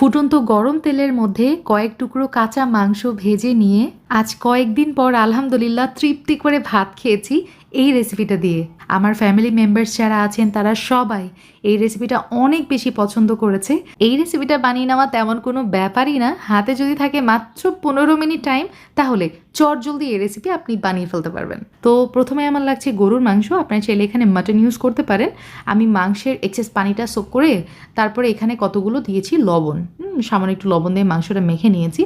ফুটন্ত গরম তেলের মধ্যে কয়েক টুকরো কাঁচা মাংস ভেজে নিয়ে আজ কয়েকদিন পর আলহামদুলিল্লাহ তৃপ্তি করে ভাত খেয়েছি এই রেসিপিটা দিয়ে। আমার ফ্যামিলি মেম্বার্স যারা আছেন, তারা সবাই এই রেসিপিটা অনেক বেশি পছন্দ করেছে। এই রেসিপিটা বানিয়ে নেওয়া তেমন কোনো ব্যাপারই না। হাতে যদি থাকে মাত্র পনেরো মিনিট টাইম তাহলে চট জলদি এই রেসিপি আপনি বানিয়ে ফেলতে পারবেন। তো প্রথমে আমার লাগছে গরুর মাংস। আপনার চাইলে এখানে মাটন ইউজ করতে পারেন। আমি মাংসের এক্সেস পানিটা সোক করে তারপরে এখানে কতগুলো দিয়েছি? লবণ। সামান্য একটু লবণ দিয়ে মাংসটা মেখে নিয়েছি।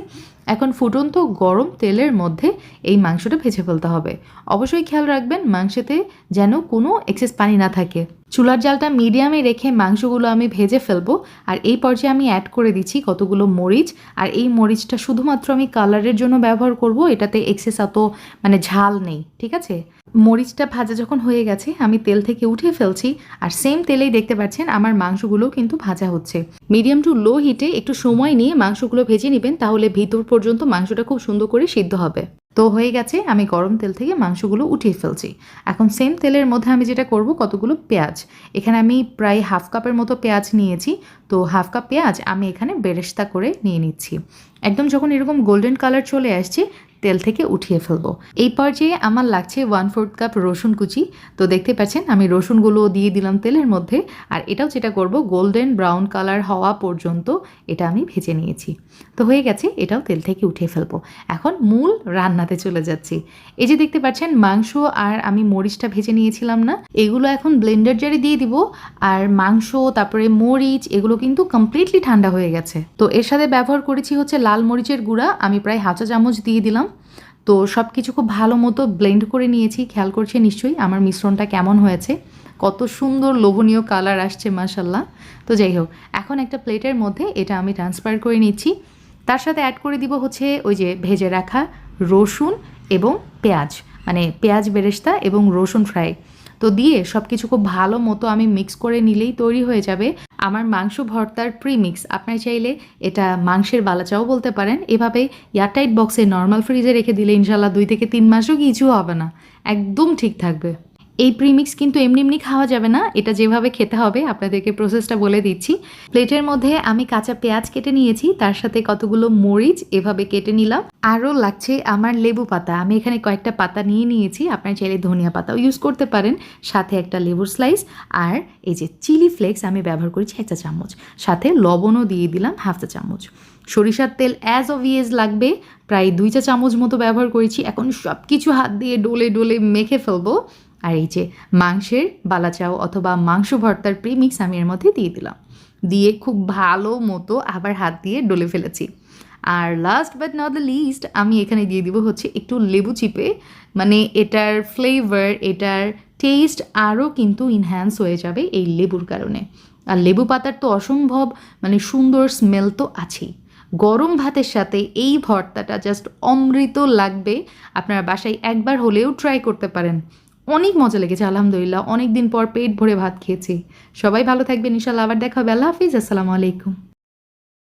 এখন ফুটন্ত গরম তেলের মধ্যে এই মাংসটা ভেজে ফেলতে হবে। অবশ্যই খেয়াল রাখবেন মাংসেতে যেন কোনো এক্সেস পানি না থাকে। চুলার জালটা মিডিয়ামে রেখে মাংসগুলো আমি ভেজে ফেলব। আর এই পর্যায়ে আমি অ্যাড করে দিচ্ছি কতগুলো মরিচ। আর এই মরিচটা শুধুমাত্র আমি কালারের জন্য ব্যবহার করব, এটাতে এক্সেস অত মানে ঝাল নেই, ঠিক আছে? মরিচটা ভাজা যখন হয়ে গেছে, আমি তেল থেকে উঠে ফেলছি আর সেম তেলেই দেখতে পাচ্ছেন আমার মাংসগুলো কিন্তু ভাজা হচ্ছে। মিডিয়াম টু লো হিটে একটু সময় নিয়ে মাংসগুলো ভেজে নেবেন, তাহলে ভিতর পর্যন্ত মাংসটা খুব সুন্দর করে সিদ্ধ হবে। তো হয়ে গেছে, আমি গরম তেল থেকে মাংসগুলো উঠিয়ে ফেলছি। এখন সেম তেলের মধ্যে আমি যেটা করব, কতগুলো পেঁয়াজ। এখানে আমি প্রায় হাফ কাপের মতো পেঁয়াজ নিয়েছি। তো হাফ কাপ পেঁয়াজ আমি এখানে বেরেস্তা করে নিয়ে নিচ্ছি। একদম যখন এরকম গোল্ডেন কালার চলে আসছে তেল থেকে উঠিয়ে ফেলব। এই পর্যায়ে আমার লাগছে ওয়ান ফোর্থ কাপ রসুন কুচি। তো দেখতে পাচ্ছেন, আমি রসুনগুলো দিয়ে দিলাম তেলের মধ্যে। আর এটাও যেটা করব গোল্ডেন ব্রাউন কালার হওয়া পর্যন্ত এটা আমি ভেজে নিয়েছি। তো হয়ে গেছে, এটাও তেল থেকে উঠিয়ে ফেলব। এখন মূল রান্নাতে চলে যাচ্ছি। এই যে দেখতে পাচ্ছেন, মাংস আর আমি মরিচটা ভেজে নিয়েছিলাম না। এগুলো এখন ব্লেন্ডার জারে দিয়ে দিব। আর মাংস, তারপরে মরিচ, এগুলো কিন্তু কমপ্লিটলি ঠান্ডা হয়ে গেছে। তো এর সাথে ব্যবহার করেছি হচ্ছে লাল মরিচের গুঁড়া। আমি প্রায় হাঁচা চামচ দিয়ে দিলাম। তো সব কিছু খুব ভালো মতো ব্লেন্ড করে নিয়েছি, খেয়াল করছে নিশ্চয়ই আমার মিশ্রণটা কেমন হয়েছে। কত সুন্দর লোভনীয় কালার আসছে মাসাল্লাহ তো যাই হোক, এখন একটা প্লেটের মধ্যে এটা আমি ট্রান্সফার করে নিচ্ছি। তার সাথে অ্যাড করে দিব হচ্ছে ওই যে ভেজে রাখা রসুন এবং পেঁয়াজ মানে পেঁয়াজ বেরেস্তা এবং রসুন ফ্রাই তো দিয়ে সব কিছু খুব ভালো মতো আমি মিক্স করে নিলেই তৈরি হয়ে যাবে। আমার মাংস ভর্তার প্রিমিক্স আপনার চাইলে এটা মাংসের বালাচাও বলতে পারেন। এভাবে এয়ারটাইট বক্সে নর্মাল ফ্রিজে রেখে দিলে ইনশাল্লাহ দুই থেকে তিন মাসও কিছু হবে না। একদম ঠিক থাকবে। এই প্রিমিক্স কিন্তু এমনি এমনি খাওয়া যাবে না, এটা যেভাবে খেতে হবে আপনাদেরকে প্রসেসটা বলে দিচ্ছি। প্লেটের মধ্যে আমি কাঁচা পেঁয়াজ কেটে নিয়েছি, তার সাথে কতগুলো মরিচ এভাবে কেটে নিলাম। আরও লাগছে আমার লেবু পাতা, আমি এখানে কয়েকটা পাতা নিয়ে নিয়েছি, আপনার চাইলে ধনিয়া পাতাও ইউজ করতে পারেন। সাথে একটা লেবুর স্লাইস আর এই যে চিলি ফ্লেক্স আমি ব্যবহার করেছি একটা চামচ। সাথে লবণও দিয়ে দিলাম হাফ চা চামচ। সরিষার তেল অ্যাজ অবভিয়াস লাগবে, প্রায় দুই চা চামচ মতো ব্যবহার করেছি। এখন সব কিছু হাত দিয়ে ডোলে ডোলে মেখে ফেলব। আর এই যে মাংসের বালাচাও অথবা মাংস ভর্তার প্রিমিক্স আমি এর মধ্যে দিয়ে দিলাম। দিয়ে খুব ভালো মতো আবার হাত দিয়ে ডলে ফেলেছি। আর last but not the least আমি এখানে দিয়ে দিব হচ্ছে একটু লেবু চিপে। মানে এটার ফ্লেভার এটার টেস্ট আরও কিন্তু ইনহ্যান্স হয়ে যাবে এই লেবুর কারণে। আর লেবু পাতার তো অসম্ভব মানে সুন্দর স্মেল তো আছেই। গরম ভাতের সাথে এই ভর্তাটা জাস্ট অমৃত লাগবে। আপনারা বাসায় একবার হলেও ট্রাই করতে পারেন। অনেক মজা লেগেছে, আলহামদুলিল্লাহ। অনেক দিন পর পেট ভরে ভাত খেয়েছি। সবাই ভালো থাকবেন, ইনশাল্লাহ আবার দেখা হবে। আল্লাহ হাফিজ, আসসালামু আলাইকুম।